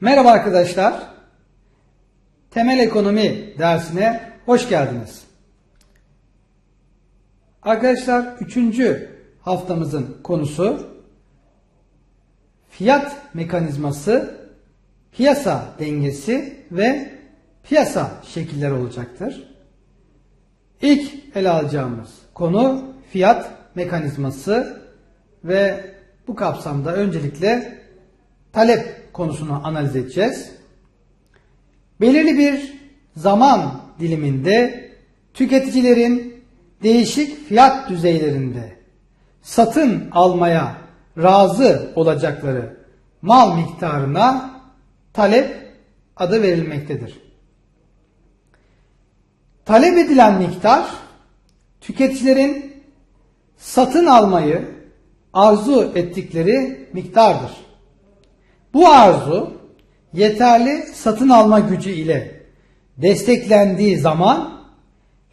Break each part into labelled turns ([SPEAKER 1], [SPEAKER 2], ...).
[SPEAKER 1] Merhaba arkadaşlar. Temel ekonomi dersine hoş geldiniz. Arkadaşlar üçüncü haftamızın konusu fiyat mekanizması, piyasa dengesi ve piyasa şekilleri olacaktır. İlk ele alacağımız konu fiyat mekanizması ve bu kapsamda öncelikle talep konusunu analiz edeceğiz. Belirli bir zaman diliminde tüketicilerin değişik fiyat düzeylerinde satın almaya razı olacakları mal miktarına talep adı verilmektedir. Talep edilen miktar tüketicilerin satın almayı arzu ettikleri miktardır. Bu arzu yeterli satın alma gücü ile desteklendiği zaman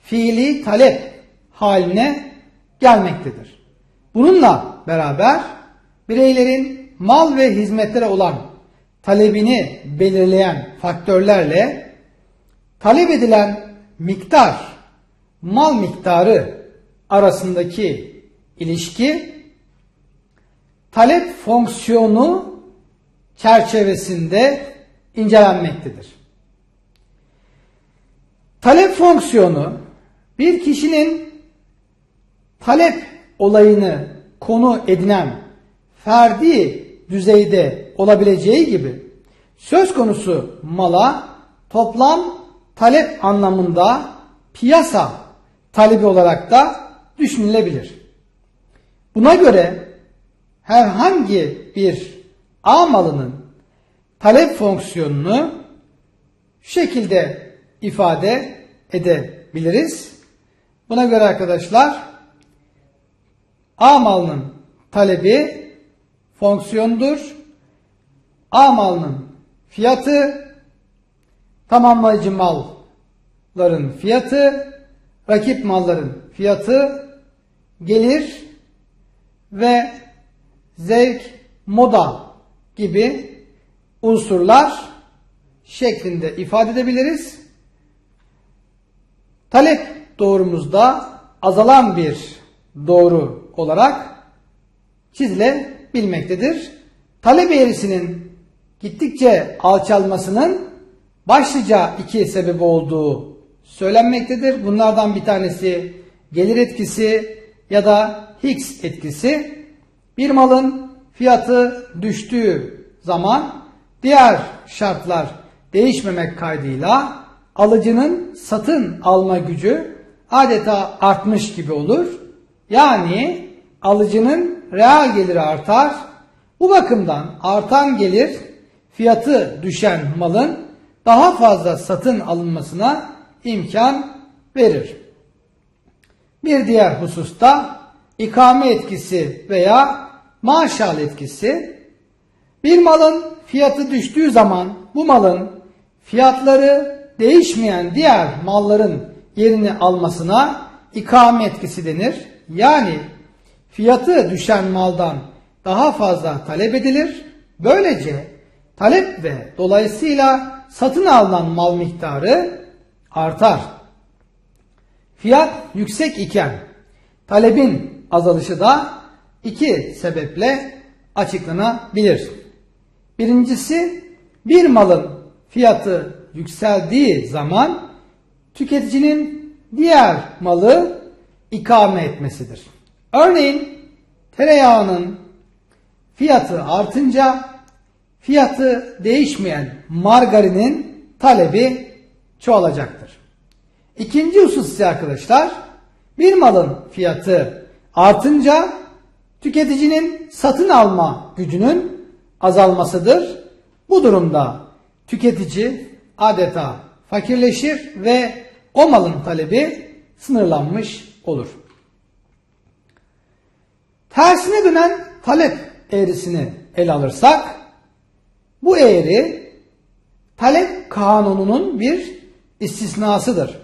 [SPEAKER 1] fiili talep haline gelmektedir. Bununla beraber bireylerin mal ve hizmetlere olan talebini belirleyen faktörlerle talep edilen miktar, mal miktarı arasındaki ilişki talep fonksiyonu çerçevesinde incelenmektedir. Talep fonksiyonu bir kişinin talep olayını konu edinen ferdi düzeyde olabileceği gibi söz konusu mala toplam talep anlamında piyasa talebi olarak da düşünülebilir. Buna göre herhangi bir A malının talep fonksiyonunu şekilde ifade edebiliriz. Buna göre arkadaşlar A malının talebi fonksiyondur. A malının fiyatı tamamlayıcı malların fiyatı, rakip malların fiyatı, gelir ve zevk, moda gibi unsurlar şeklinde ifade edebiliriz. Talep doğrumuzda azalan bir doğru olarak çizilebilmektedir. Talep eğrisinin gittikçe alçalmasının başlıca iki sebebi olduğu söylenmektedir. Bunlardan bir tanesi gelir etkisi ya da Higgs etkisi. Bir malın fiyatı düştüğü zaman diğer şartlar değişmemek kaydıyla alıcının satın alma gücü adeta artmış gibi olur. Yani alıcının reel geliri artar. Bu bakımdan artan gelir fiyatı düşen malın daha fazla satın alınmasına imkan verir. Bir diğer hususta ikame etkisi veya maaşal etkisi. Bir malın fiyatı düştüğü zaman bu malın fiyatları değişmeyen diğer malların yerini almasına ikame etkisi denir. Yani fiyatı düşen maldan daha fazla talep edilir. Böylece talep ve dolayısıyla satın alınan mal miktarı artar. Fiyat yüksek iken talebin azalışı da iki sebeple açıklanabilir. Birincisi bir malın fiyatı yükseldiği zaman tüketicinin diğer malı ikame etmesidir. Örneğin tereyağının fiyatı artınca fiyatı değişmeyen margarinin talebi çoğalacaktır. İkinci husus ise arkadaşlar bir malın fiyatı artınca tüketicinin satın alma gücünün azalmasıdır. Bu durumda tüketici adeta fakirleşir ve o malın talebi sınırlanmış olur. Tersine dönen talep eğrisini ele alırsak bu eğri talep kanununun bir istisnasıdır.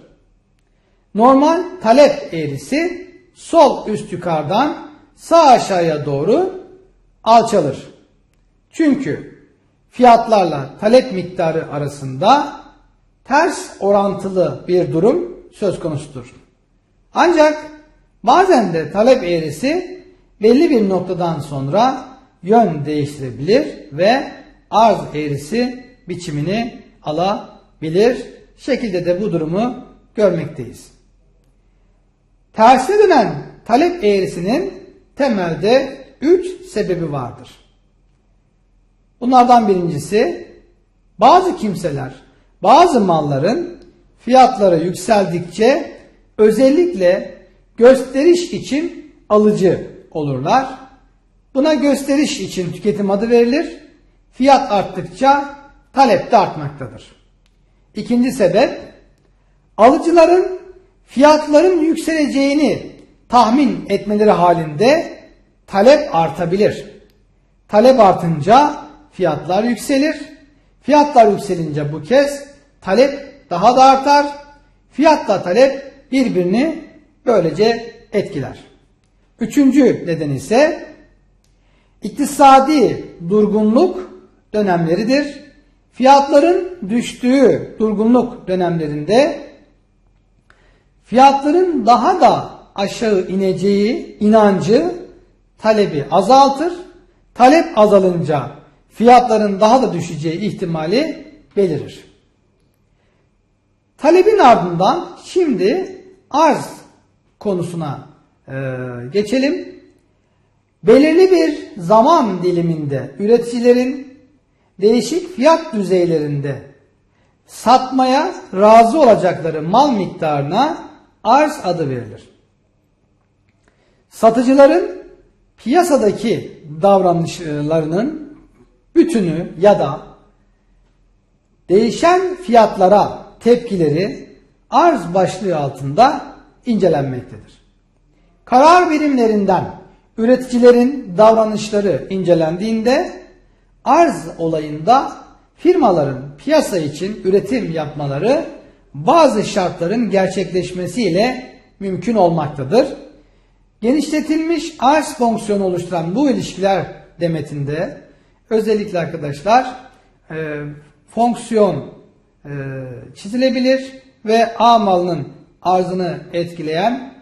[SPEAKER 1] Normal talep eğrisi sol üst yukarıdan sağ aşağıya doğru alçalır. Çünkü fiyatlarla talep miktarı arasında ters orantılı bir durum söz konusudur. Ancak bazen de talep eğrisi belli bir noktadan sonra yön değiştirebilir ve arz eğrisi biçimini alabilir. Şekilde de bu durumu görmekteyiz. Tersine dönen talep eğrisinin temelde üç sebebi vardır. Bunlardan birincisi bazı kimseler bazı malların fiyatları yükseldikçe özellikle gösteriş için alıcı olurlar. Buna gösteriş için tüketim adı verilir. Fiyat arttıkça talep de artmaktadır. İkinci sebep alıcıların fiyatların yükseleceğini tahmin etmeleri halinde talep artabilir. Talep artınca fiyatlar yükselir. Fiyatlar yükselince bu kez talep daha da artar. Fiyatla talep birbirini böylece etkiler. Üçüncü neden ise iktisadi durgunluk dönemleridir. Fiyatların düştüğü durgunluk dönemlerinde fiyatların daha da aşağı ineceği inancı talebi azaltır. Talep azalınca fiyatların daha da düşeceği ihtimali belirir. Talebin ardından şimdi arz konusuna e, geçelim. Belirli bir zaman diliminde üreticilerin değişik fiyat düzeylerinde satmaya razı olacakları mal miktarına arz adı verilir. Satıcıların piyasadaki davranışlarının bütünü ya da değişen fiyatlara tepkileri arz başlığı altında incelenmektedir. Karar birimlerinden üreticilerin davranışları incelendiğinde arz olayında firmaların piyasa için üretim yapmaları bazı şartların gerçekleşmesiyle mümkün olmaktadır. Genişletilmiş arz fonksiyonu oluşturan bu ilişkiler demetinde özellikle arkadaşlar e, fonksiyon e, çizilebilir ve A malının arzını etkileyen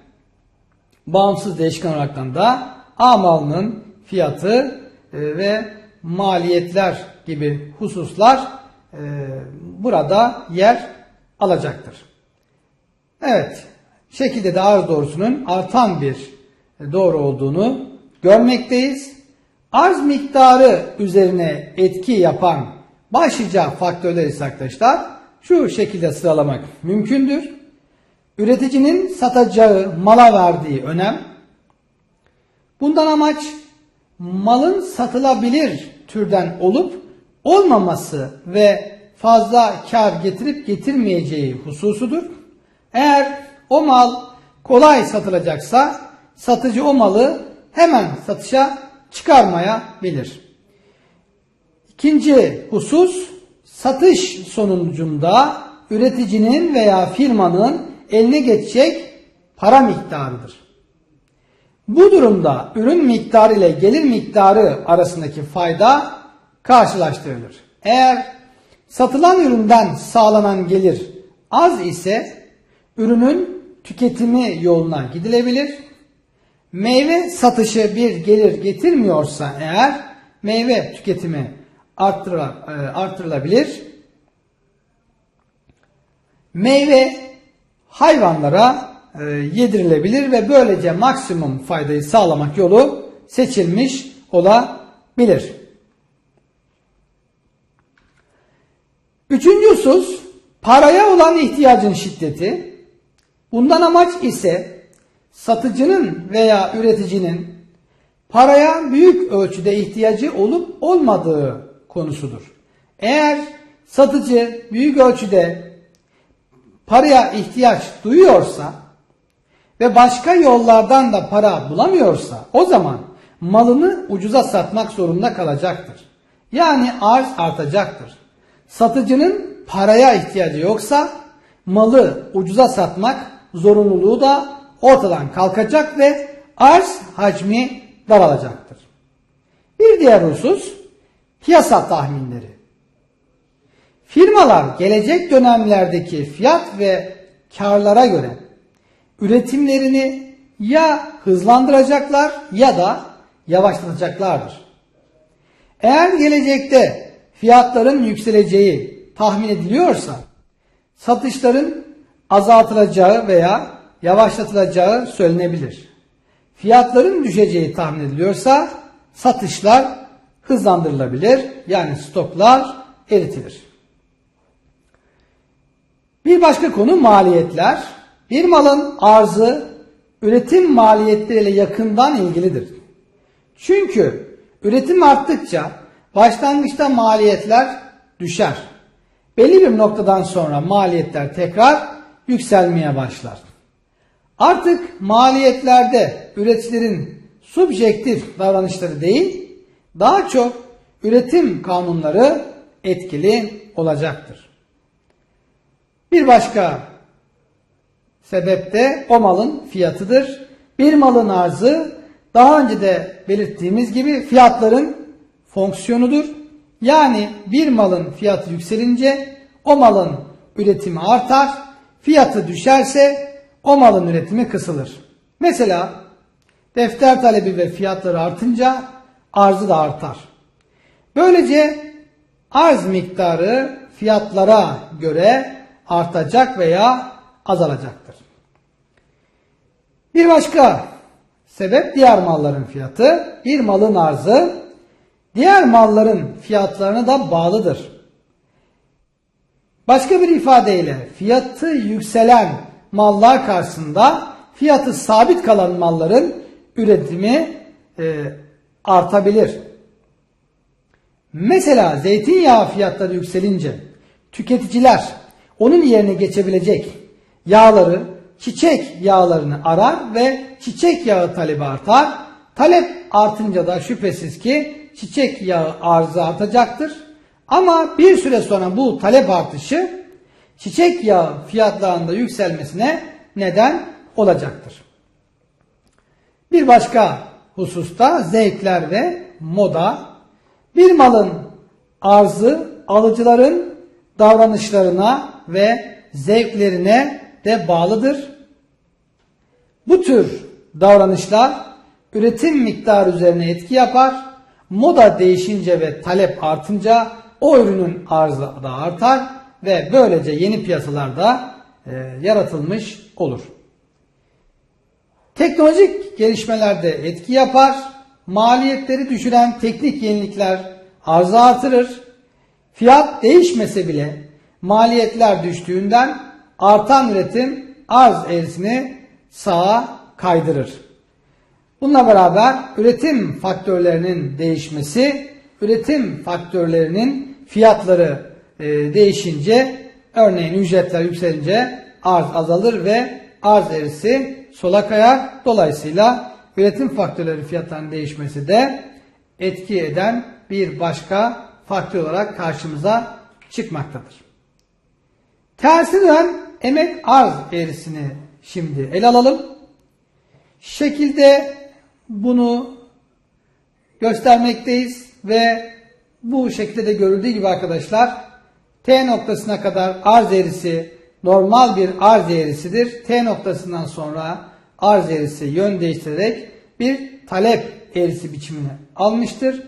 [SPEAKER 1] bağımsız değişken olaraktan da A malının fiyatı e, ve maliyetler gibi hususlar e, burada yer alacaktır. Evet, şekilde de arz doğrusunun artan bir doğru olduğunu görmekteyiz. Arz miktarı üzerine etki yapan başlıca faktörler ise arkadaşlar şu şekilde sıralamak mümkündür. Üreticinin satacağı mala verdiği önem. Bundan amaç malın satılabilir türden olup olmaması ve fazla kar getirip getirmeyeceği hususudur. Eğer o mal kolay satılacaksa satıcı o malı hemen satışa çıkarmaya bilir. İkinci husus satış sonucunda üreticinin veya firmanın eline geçecek para miktarıdır. Bu durumda ürün miktarı ile gelir miktarı arasındaki fayda karşılaştırılır. Eğer satılan üründen sağlanan gelir az ise ürünün tüketimi yoluna gidilebilir. Meyve satışı bir gelir getirmiyorsa eğer meyve tüketimi artırılabilir. Meyve hayvanlara e, yedirilebilir ve böylece maksimum faydayı sağlamak yolu seçilmiş olabilir. Üçüncü husus paraya olan ihtiyacın şiddeti. Bundan amaç ise satıcının veya üreticinin paraya büyük ölçüde ihtiyacı olup olmadığı konusudur. Eğer satıcı büyük ölçüde paraya ihtiyaç duyuyorsa ve başka yollardan da para bulamıyorsa o zaman malını ucuza satmak zorunda kalacaktır. Yani arz artacaktır. Satıcının paraya ihtiyacı yoksa malı ucuza satmak zorunluluğu da ortadan kalkacak ve arz hacmi daralacaktır. Bir diğer husus piyasa tahminleri. Firmalar gelecek dönemlerdeki fiyat ve karlara göre üretimlerini ya hızlandıracaklar ya da yavaşlatacaklardır. Eğer gelecekte fiyatların yükseleceği tahmin ediliyorsa satışların azaltılacağı veya yavaşlatılacağı söylenebilir. Fiyatların düşeceği tahmin ediliyorsa satışlar hızlandırılabilir yani stoklar eritilir. Bir başka konu maliyetler. Bir malın arzı üretim maliyetleriyle yakından ilgilidir. Çünkü üretim arttıkça başlangıçta maliyetler düşer. Belli bir noktadan sonra maliyetler tekrar yükselmeye başlar. Artık maliyetlerde üreticilerin subjektif davranışları değil, daha çok üretim kanunları etkili olacaktır. Bir başka sebep de o malın fiyatıdır. Bir malın arzı daha önce de belirttiğimiz gibi fiyatların fonksiyonudur. Yani bir malın fiyatı yükselince o malın üretimi artar, fiyatı düşerse o malın üretimi kısılır. Mesela defter talebi ve fiyatları artınca arzı da artar. Böylece arz miktarı fiyatlara göre artacak veya azalacaktır. Bir başka sebep diğer malların fiyatı. Bir malın arzı diğer malların fiyatlarına da bağlıdır. Başka bir ifadeyle fiyatı yükselen mallar karşısında fiyatı sabit kalan malların üretimi e, artabilir. Mesela zeytinyağı fiyatları yükselince tüketiciler onun yerine geçebilecek yağları, çiçek yağlarını arar ve çiçek yağı talebi artar. Talep artınca da şüphesiz ki çiçek yağı arzı artacaktır. Ama bir süre sonra bu talep artışı çiçek yağı fiyatlarında yükselmesine neden olacaktır. Bir başka hususta zevkler ve moda. Bir malın arzı alıcıların davranışlarına ve zevklerine de bağlıdır. Bu tür davranışlar üretim miktarı üzerine etki yapar. Moda değişince ve talep artınca o ürünün arzı da artar ve böylece yeni piyasalarda e, yaratılmış olur. Teknolojik gelişmelerde etki yapar. Maliyetleri düşüren teknik yenilikler arzı artırır. Fiyat değişmese bile maliyetler düştüğünden artan üretim arz eğrisini sağa kaydırır. Bununla beraber üretim faktörlerinin değişmesi, üretim faktörlerinin fiyatları e, değişince, örneğin ücretler yükselince arz azalır ve arz eğrisi sola kayar. Dolayısıyla üretim faktörleri fiyatlarının değişmesi de etki eden bir başka faktör olarak karşımıza çıkmaktadır. Tersi dönen emek arz eğrisini şimdi ele alalım. Şekilde bunu göstermekteyiz ve bu şekilde de görüldüğü gibi arkadaşlar T noktasına kadar arz eğrisi normal bir arz eğrisidir. T noktasından sonra arz eğrisi yön değiştirerek bir talep eğrisi biçimini almıştır.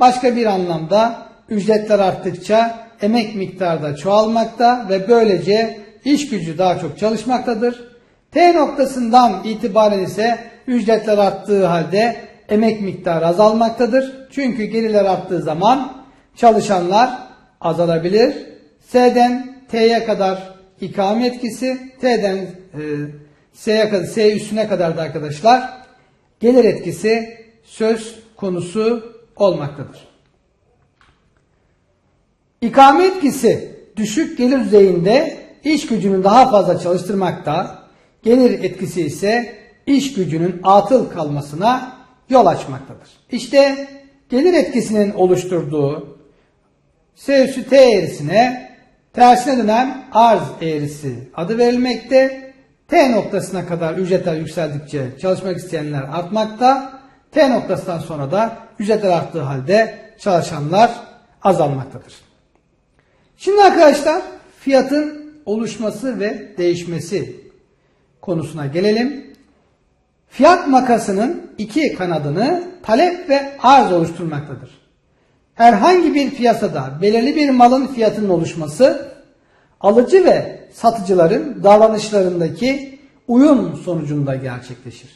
[SPEAKER 1] Başka bir anlamda ücretler arttıkça emek miktarı da çoğalmakta ve böylece iş gücü daha çok çalışmaktadır. T noktasından itibaren ise ücretler arttığı halde emek miktarı azalmaktadır. Çünkü gelirler arttığı zaman çalışanlar azalabilir. S'den T'ye kadar ikame etkisi, T'den e, S'ye kadar, S üstüne kadar da arkadaşlar gelir etkisi söz konusu olmaktadır. İkame etkisi düşük gelir düzeyinde iş gücünü daha fazla çalıştırmakta, gelir etkisi ise iş gücünün atıl kalmasına yol açmaktadır. İşte gelir etkisinin oluşturduğu S üssü T eğrisine tersine dönen arz eğrisi adı verilmekte. T noktasına kadar ücretler yükseldikçe çalışmak isteyenler artmakta. T noktasından sonra da ücretler arttığı halde çalışanlar azalmaktadır. Şimdi arkadaşlar fiyatın oluşması ve değişmesi konusuna gelelim. Fiyat makasının iki kanadını talep ve arz oluşturmaktadır. Herhangi bir piyasada belirli bir malın fiyatının oluşması alıcı ve satıcıların davranışlarındaki uyum sonucunda gerçekleşir.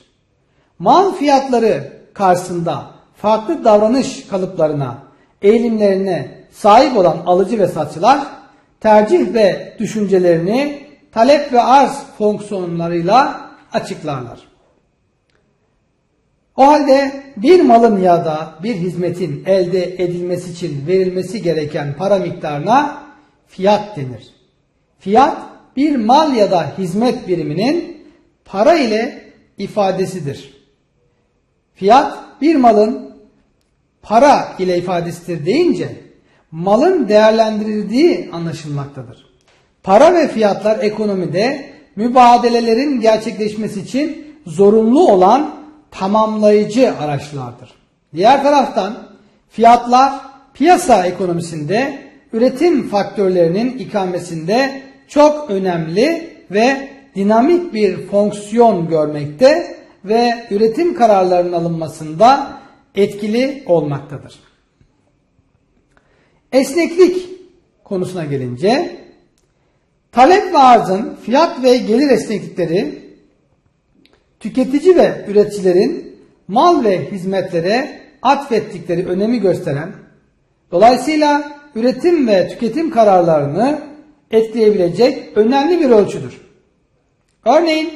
[SPEAKER 1] Mal fiyatları karşısında farklı davranış kalıplarına, eğilimlerine sahip olan alıcı ve satıcılar tercih ve düşüncelerini talep ve arz fonksiyonlarıyla açıklarlar. O halde bir malın ya da bir hizmetin elde edilmesi için verilmesi gereken para miktarına fiyat denir. Fiyat bir mal ya da hizmet biriminin para ile ifadesidir. Fiyat bir malın para ile ifadesidir deyince malın değerlendirildiği anlaşılmaktadır. Para ve fiyatlar ekonomide mübadelelerin gerçekleşmesi için zorunlu olan tamamlayıcı araçlardır. Diğer taraftan fiyatlar piyasa ekonomisinde üretim faktörlerinin ikamesinde çok önemli ve dinamik bir fonksiyon görmekte ve üretim kararlarının alınmasında etkili olmaktadır. Esneklik konusuna gelince talep ve arzın fiyat ve gelir esneklikleri tüketici ve üreticilerin mal ve hizmetlere atfettikleri önemi gösteren dolayısıyla üretim ve tüketim kararlarını etkileyebilecek önemli bir ölçüdür. Örneğin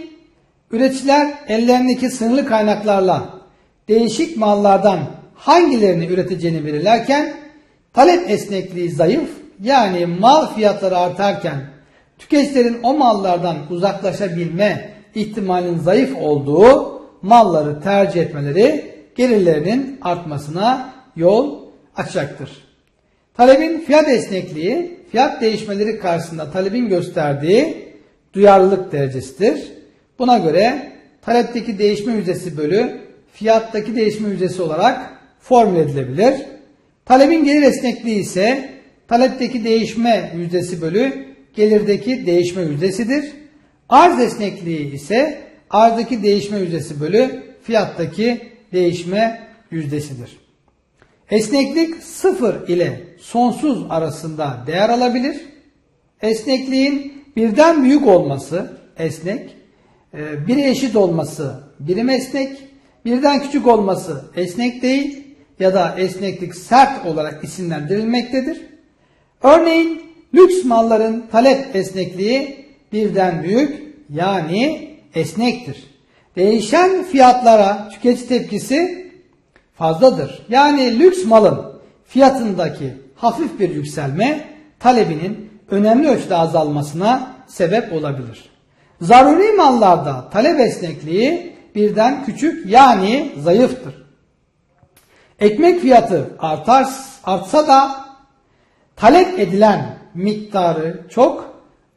[SPEAKER 1] üreticiler ellerindeki sınırlı kaynaklarla değişik mallardan hangilerini üreteceğini belirlerken talep esnekliği zayıf yani mal fiyatları artarken tüketicilerin o mallardan uzaklaşabilme ihtimalin zayıf olduğu malları tercih etmeleri gelirlerinin artmasına yol açacaktır. Talebin fiyat esnekliği, fiyat değişmeleri karşısında talebin gösterdiği duyarlılık derecesidir. Buna göre talepteki değişme yüzdesi bölü fiyattaki değişme yüzdesi olarak formüle edilebilir. Talebin gelir esnekliği ise talepteki değişme yüzdesi bölü gelirdeki değişme yüzdesidir. Arz esnekliği ise arzdaki değişme yüzdesi bölü fiyattaki değişme yüzdesidir. Esneklik sıfır ile sonsuz arasında değer alabilir. Esnekliğin birden büyük olması esnek, e, biri eşit olması birim esnek, birden küçük olması esnek değil ya da esneklik sert olarak isimlendirilmektedir. Örneğin lüks malların talep esnekliği birden büyük yani esnektir. Değişen fiyatlara tüketici tepkisi fazladır. Yani lüks malın fiyatındaki hafif bir yükselme talebinin önemli ölçüde azalmasına sebep olabilir. Zaruri mallarda talep esnekliği birden küçük yani zayıftır. Ekmek fiyatı artar, artsa da talep edilen miktarı çok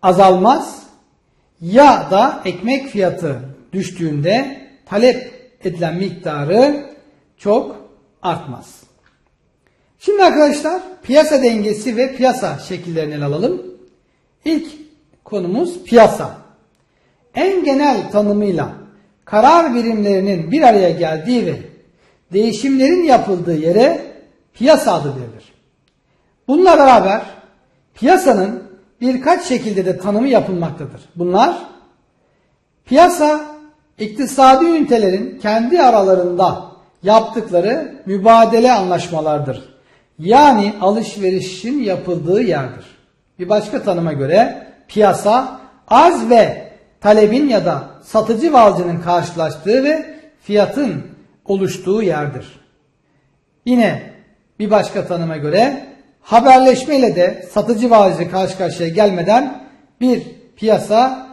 [SPEAKER 1] azalmaz ya da ekmek fiyatı düştüğünde talep edilen miktarı çok artmaz. Şimdi arkadaşlar piyasa dengesi ve piyasa şekillerini ele alalım. İlk konumuz piyasa. En genel tanımıyla karar birimlerinin bir araya geldiği ve değişimlerin yapıldığı yere piyasa adı verilir. Bununla beraber piyasanın birkaç şekilde de tanımı yapılmaktadır. Bunlar piyasa iktisadi ünitelerin kendi aralarında yaptıkları mübadele anlaşmalardır. Yani alışverişin yapıldığı yerdir. Bir başka tanıma göre piyasa arz ve talebin ya da satıcı ve karşılaştığı ve fiyatın oluştuğu yerdir. Yine bir başka tanıma göre haberleşmeyle de satıcı alıcı karşı karşıya gelmeden bir piyasa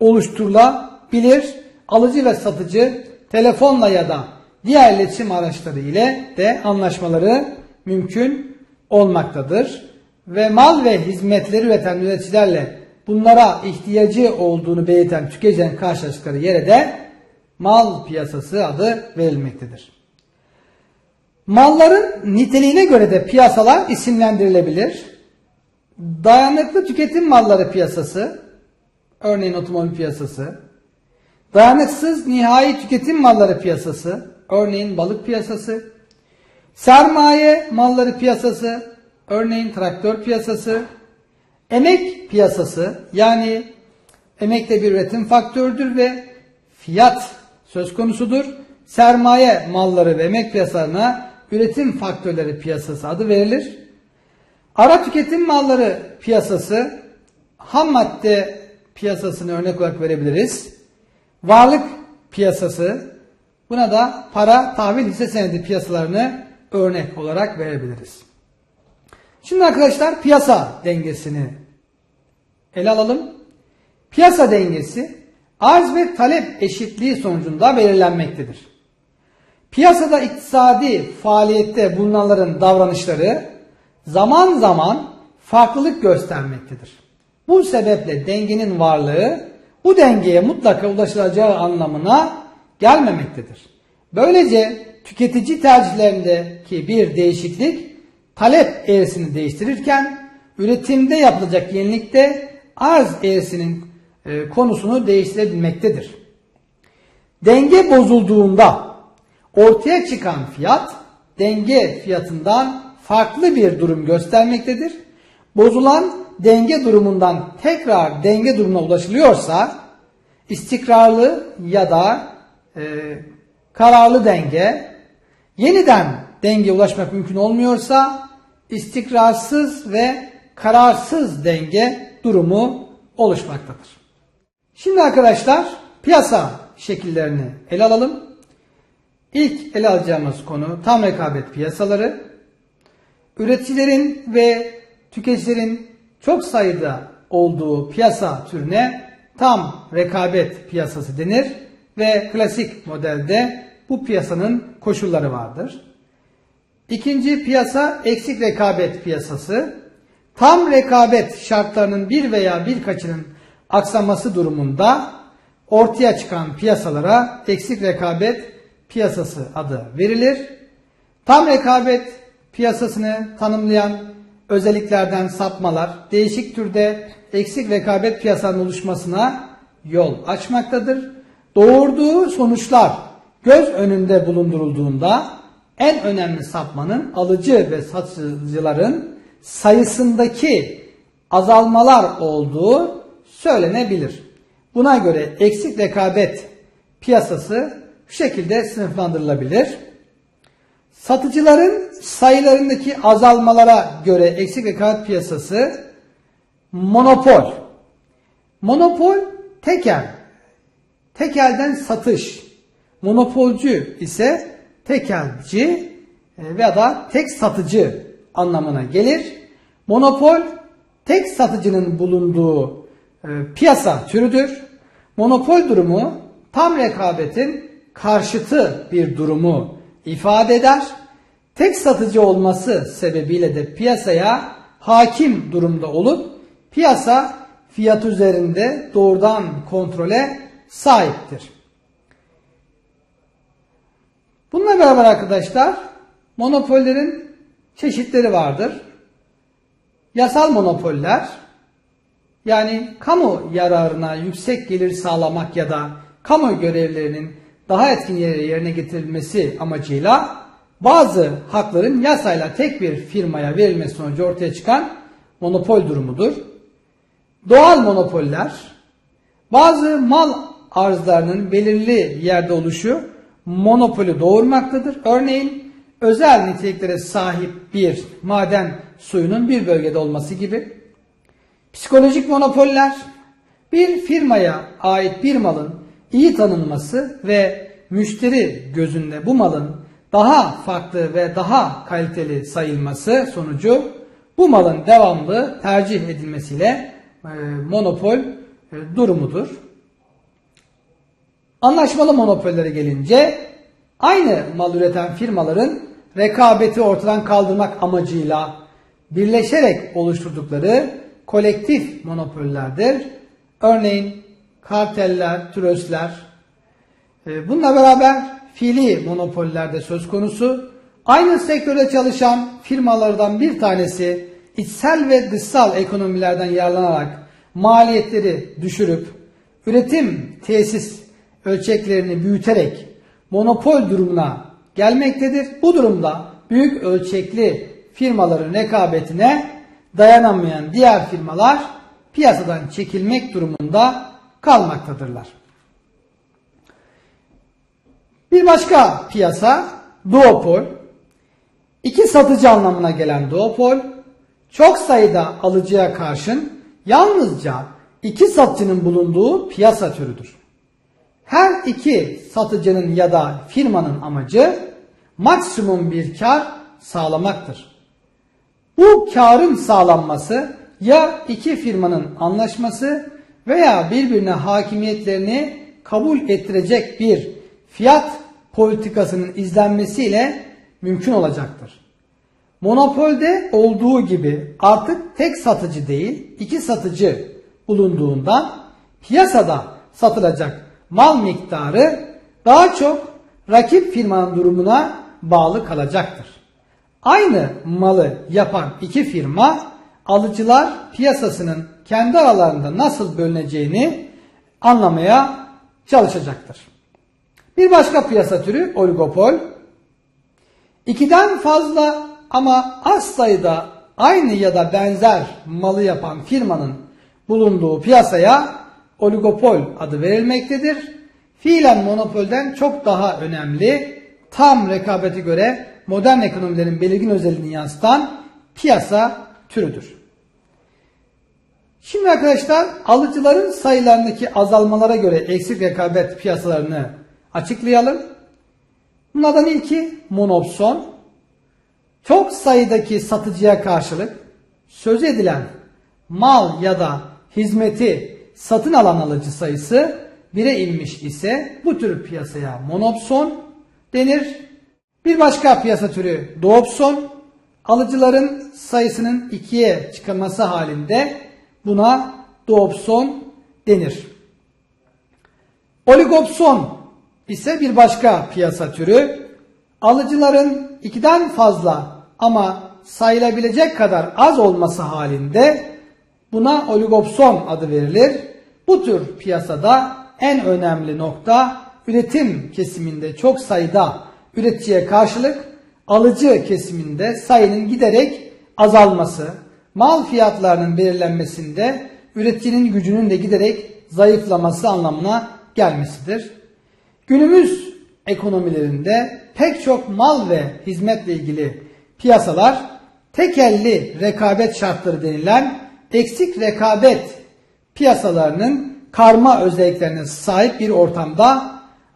[SPEAKER 1] oluşturulabilir. Alıcı ve satıcı telefonla ya da diğer iletişim araçları ile de anlaşmaları mümkün olmaktadır. Ve mal ve hizmetleri üreten üreticilerle bunlara ihtiyacı olduğunu belirten tüketicilerin karşılaştıkları yere de mal piyasası adı verilmektedir. Malların niteliğine göre de piyasalar isimlendirilebilir. dayanıklı tüketim malları piyasası, örneğin otomobil piyasası, dayanıksız nihai tüketim malları piyasası, örneğin balık piyasası, sermaye malları piyasası, örneğin traktör piyasası, emek piyasası, yani emek de bir üretim faktörüdür ve fiyat söz konusudur. Sermaye malları ve emek piyasalarına üretim faktörleri piyasası adı verilir. Ara tüketim malları piyasası ham madde piyasasını örnek olarak verebiliriz. Varlık piyasası buna da para, tahvil, hisse senedi piyasalarını örnek olarak verebiliriz. Şimdi arkadaşlar piyasa dengesini ele alalım. Piyasa dengesi arz ve talep eşitliği sonucunda belirlenmektedir. Piyasada iktisadi faaliyette bulunanların davranışları zaman zaman farklılık göstermektedir. Bu sebeple dengenin varlığı bu dengeye mutlaka ulaşılacağı anlamına gelmemektedir. Böylece tüketici tercihlerindeki bir değişiklik talep eğrisini değiştirirken üretimde yapılacak yenilikte arz eğrisinin e, konusunu değiştirebilmektedir. Denge bozulduğunda ortaya çıkan fiyat denge fiyatından farklı bir durum göstermektedir. Bozulan denge durumundan tekrar denge durumuna ulaşılıyorsa istikrarlı ya da e, kararlı denge yeniden denge ulaşmak mümkün olmuyorsa istikrarsız ve kararsız denge durumu oluşmaktadır. Şimdi arkadaşlar piyasa şekillerini ele alalım. İlk ele alacağımız konu tam rekabet piyasaları. Üreticilerin ve tüketicilerin çok sayıda olduğu piyasa türüne tam rekabet piyasası denir ve klasik modelde bu piyasanın koşulları vardır. İkinci piyasa eksik rekabet piyasası. Tam rekabet şartlarının bir veya birkaçının aksaması durumunda ortaya çıkan piyasalara eksik rekabet piyasası adı verilir. Tam rekabet piyasasını tanımlayan özelliklerden sapmalar değişik türde eksik rekabet piyasanın oluşmasına yol açmaktadır. Doğurduğu sonuçlar göz önünde bulundurulduğunda en önemli sapmanın alıcı ve satıcıların sayısındaki azalmalar olduğu söylenebilir. Buna göre eksik rekabet piyasası şu şekilde sınıflandırılabilir. Satıcıların sayılarındaki azalmalara göre eksik rekabet piyasası monopol. Monopol tekel. Tekelden satış. Monopolcu ise tekelci e, veya da tek satıcı anlamına gelir. Monopol tek satıcının bulunduğu e, piyasa türüdür. Monopol durumu tam rekabetin karşıtı bir durumu ifade eder. Tek satıcı olması sebebiyle de piyasaya hakim durumda olup piyasa fiyat üzerinde doğrudan kontrole sahiptir. Bununla beraber arkadaşlar monopollerin çeşitleri vardır. Yasal monopoller yani kamu yararına yüksek gelir sağlamak ya da kamu görevlerinin daha etkin yerine getirilmesi amacıyla bazı hakların yasayla tek bir firmaya verilmesi sonucu ortaya çıkan monopol durumudur. Doğal monopoller bazı mal arzlarının belirli yerde oluşu monopolü doğurmaktadır. Örneğin özel niteliklere sahip bir maden suyunun bir bölgede olması gibi. Psikolojik monopoller bir firmaya ait bir malın iyi tanınması ve müşteri gözünde bu malın daha farklı ve daha kaliteli sayılması sonucu bu malın devamlı tercih edilmesiyle e, monopol e, durumudur. Anlaşmalı monopollere gelince aynı mal üreten firmaların rekabeti ortadan kaldırmak amacıyla birleşerek oluşturdukları kolektif monopollerdir. Örneğin karteller, tröstler. E, bununla beraber fiili monopoller de söz konusu. Aynı sektörde çalışan firmalardan bir tanesi içsel ve dışsal ekonomilerden yararlanarak maliyetleri düşürüp üretim tesis ölçeklerini büyüterek monopol durumuna gelmektedir. Bu durumda büyük ölçekli firmaların rekabetine dayanamayan diğer firmalar piyasadan çekilmek durumunda kalmaktadırlar. Bir başka piyasa duopol. İki satıcı anlamına gelen duopol, çok sayıda alıcıya karşın yalnızca iki satıcının bulunduğu piyasa türüdür. Her iki satıcının ya da firmanın amacı maksimum bir kar sağlamaktır. Bu karın sağlanması ya iki firmanın anlaşması veya birbirine hakimiyetlerini kabul ettirecek bir fiyat politikasının izlenmesiyle mümkün olacaktır. Monopolde olduğu gibi artık tek satıcı değil, iki satıcı bulunduğundan piyasada satılacak mal miktarı daha çok rakip firmanın durumuna bağlı kalacaktır. Aynı malı yapan iki firma alıcılar piyasasının kendi aralarında nasıl bölüneceğini anlamaya çalışacaktır. Bir başka piyasa türü oligopol. İkiden fazla ama az sayıda aynı ya da benzer malı yapan firmanın bulunduğu piyasaya oligopol adı verilmektedir. Fiilen monopolden çok daha önemli, tam rekabete göre modern ekonomilerin belirgin özelliğini yansıtan piyasa türüdür. Şimdi arkadaşlar alıcıların sayılarındaki azalmalara göre eksik rekabet piyasalarını açıklayalım. Bunlardan ilki monopson. Çok sayıdaki satıcıya karşılık söz edilen mal ya da hizmeti satın alan alıcı sayısı 1'e inmiş ise bu tür piyasaya monopson denir. Bir başka piyasa türü duopson. Alıcıların sayısının 2'ye çıkılması halinde buna duopson denir. Oligopson ise bir başka piyasa türü. Alıcıların ikiden fazla ama sayılabilecek kadar az olması halinde buna oligopson adı verilir. Bu tür piyasada en önemli nokta üretim kesiminde çok sayıda üreticiye karşılık alıcı kesiminde sayının giderek azalması, mal fiyatlarının belirlenmesinde üreticinin gücünün de giderek zayıflaması anlamına gelmesidir. Günümüz ekonomilerinde pek çok mal ve hizmetle ilgili piyasalar tekelli rekabet şartları denilen eksik rekabet piyasalarının karma özelliklerine sahip bir ortamda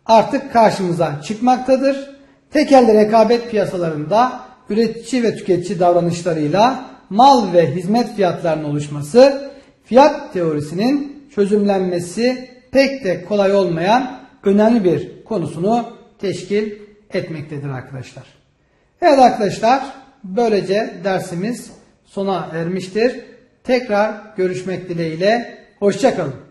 [SPEAKER 1] artık karşımıza çıkmaktadır. Tekelli rekabet piyasalarında üretici ve tüketici davranışlarıyla mal ve hizmet fiyatlarının oluşması, fiyat teorisinin çözümlenmesi pek de kolay olmayan önemli bir konusunu teşkil etmektedir arkadaşlar. Evet arkadaşlar böylece dersimiz sona ermiştir. Tekrar görüşmek dileğiyle. Hoşçakalın.